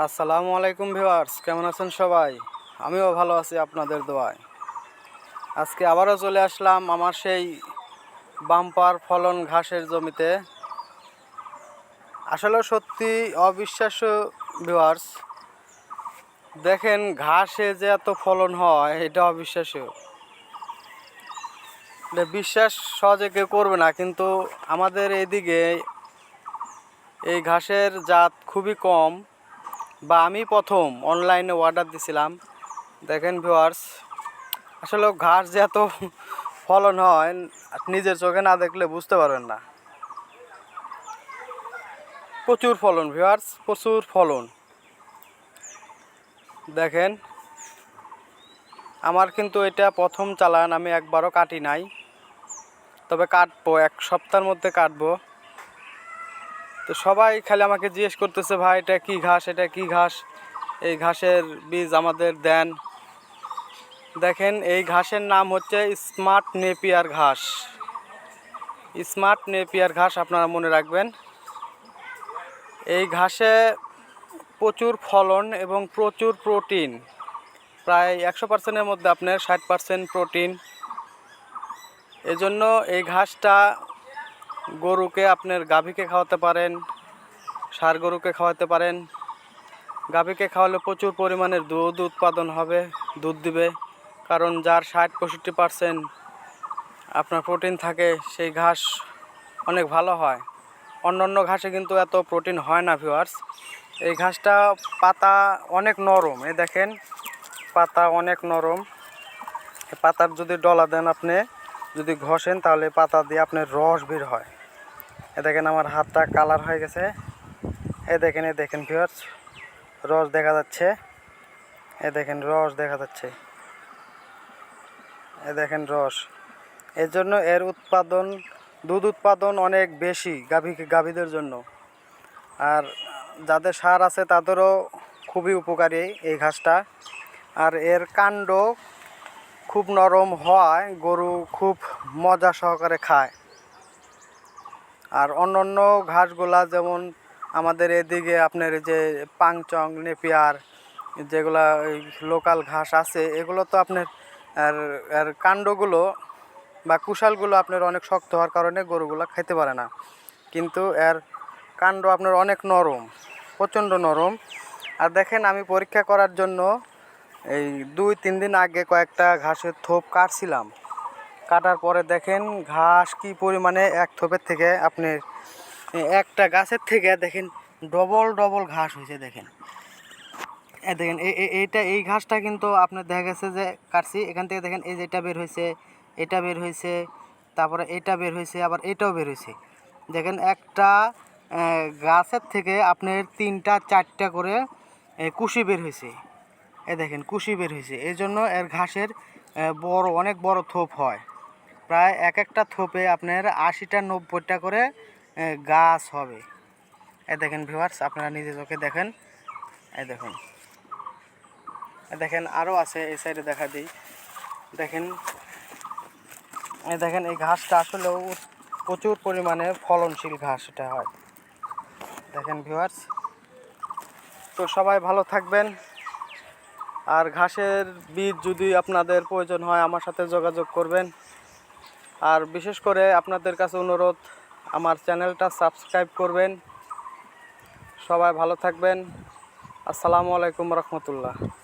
আসসালামু আলাইকুম ভিউয়ার্স, কেমন আছেন সবাই? আমিও ভালো আছি আপনাদের দোয়ায়। আজকে আবারও চলে আসলাম আমার সেই বাম্পার ফলন ঘাসের জমিতে। আসলে সত্যি অবিশ্বাস্য ভিউয়ার্স, দেখেন ঘাসে যে এত ফলন হয়, এটা অবিশ্বাস্য। বিশ্বাস সহজে কেউ করবে না, কিন্তু আমাদের এদিকে এই ঘাসের জাত খুবই কম। বা আমি প্রথম অনলাইনে অর্ডার দিছিলাম। দেখেন ভিউয়ার্স আসলে ঘাস যে এত ফলন হয়, নিজের চোখে না দেখলে বুঝতে পারবেন না। প্রচুর ফলন ভিউয়ার্স প্রচুর ফলন। দেখেন, আমার কিন্তু এটা প্রথম চালান, আমি একবারও কাটি নাই। তবে কাটবো, এক সপ্তাহের মধ্যে কাটবো। তো সবাই খালি আমাকে জিজ্ঞেস করতেছে, ভাই, এটা কি ঘাস? এটা কি ঘাস? এই ঘাসের বীজ আমাদের দেন। দেখেন, এই ঘাসের নাম হচ্ছে স্মার্ট নেপিয়ার ঘাস। স্মার্ট নেপিয়ার ঘাস আপনারা মনে রাখবেন। এই ঘাসে প্রচুর ফলন এবং প্রচুর প্রোটিন। প্রায় একশো পার্সেন্টের মধ্যে আপনার ষাট পার্সেন্ট প্রোটিন। এজন্য এই ঘাসটা গরুকে আপনার গাভীকে খাওয়াতে পারেন ষাঁড় গরুকে খাওয়াতে পারেন। গাভীকে খাওয়ালে প্রচুর পরিমাণের দুধ উৎপাদন হবে, দুধ দিবে। কারণ যার ষাট পঁয়ষট্টি পার্সেন্ট আপনার প্রোটিন থাকে, সেই ঘাস অনেক ভালো হয়। অন্য অন্য ঘাসে কিন্তু এত প্রোটিন হয় না ভিউয়ার্স এই ঘাসটা পাতা অনেক নরম, এই দেখেন, পাতা অনেক নরম। পাতার যদি ডলা দেন আপনি যদি ঘষেন তাহলে পাতা দিয়ে আপনার রস বের হয়। এ দেখেন আমার হাতটা কালার হয়ে গেছে। এ দেখেন এ দেখেন ভিউয়ার্স রস দেখা যাচ্ছে। এ দেখেন, রস দেখা যাচ্ছে। এ দেখেন রস। এর জন্য এর উৎপাদন, দুধ উৎপাদন অনেক বেশি গাভী, গাভীদের জন্য। আর যাদের সার আছে তাদেরও খুবই উপকারী এই ঘাসটা। আর এর কাণ্ড খুব নরম হওয়ায় গরু খুব মজা সহকারে খায়। আর অন্য অন্য ঘাসগুলা যেমন আমাদের এদিকে আপনার যে পাংচং, নেপিয়ার, যেগুলা লোকাল ঘাস আছে, এগুলো তো আপনার আর আর কাণ্ডগুলো বা কুশালগুলো আপনার অনেক শক্ত হওয়ার কারণে গরুগুলো খেতে পারে না। কিন্তু এর কাণ্ড আপনার অনেক নরম, প্রচণ্ড নরম। আর দেখেন আমি পরীক্ষা করার জন্য এই দুই, তিন দিন আগে কয়েকটা ঘাসের থোপ কাটছিলাম। কাটার পরে দেখেন ঘাস কি পরিমাণে এক থোপের থেকে আপনি একটা গাছের থেকে দেখেন ডবল ডবল ঘাস হয়েছে দেখেন। দেখেন এই এই- এইটা, এই ঘাসটা কিন্তু আপনার দেখা গেছে যে কাটছি, এখান থেকে দেখেন এই যে এটা বের হয়েছে, এটা বের হয়েছে, তারপরে এটা বের হয়েছে, আবার এটাও বের হয়েছে। দেখেন একটা গাছের থেকে আপনার তিনটা, চারটা করে কুশি বের হয়েছে। এ দেখেন, কুশি বের হয়েছে। এই জন্য এর ঘাসের বড়, অনেক বড় থোপ হয়। প্রায় এক একটা থোপে আপনার আশিটা, নব্বইটা করে গাছ হবে। এ দেখেন ভিউয়ার্স আপনারা নিজে চোখে দেখেন। এই দেখুন। এ দেখেন আরও আছে, এই সাইডে দেখা দিই। দেখেন, এই দেখেন, এই ঘাসটা আসলেও প্রচুর পরিমাণে ফলনশীল ঘাস এটা হয়। দেখেন ভিউয়ার্স তো সবাই ভালো থাকবেন। আর ঘাসের বীজ যদি আপনাদের প্রয়োজন হয়, আমার সাথে যোগাযোগ করবেন। আর বিশেষ করে আপনাদের কাছে অনুরোধ, আমার চ্যানেলটা সাবস্ক্রাইব করবেন। সবাই ভালো থাকবেন। আসসালামু আলাইকুম রহমতুল্লাহ।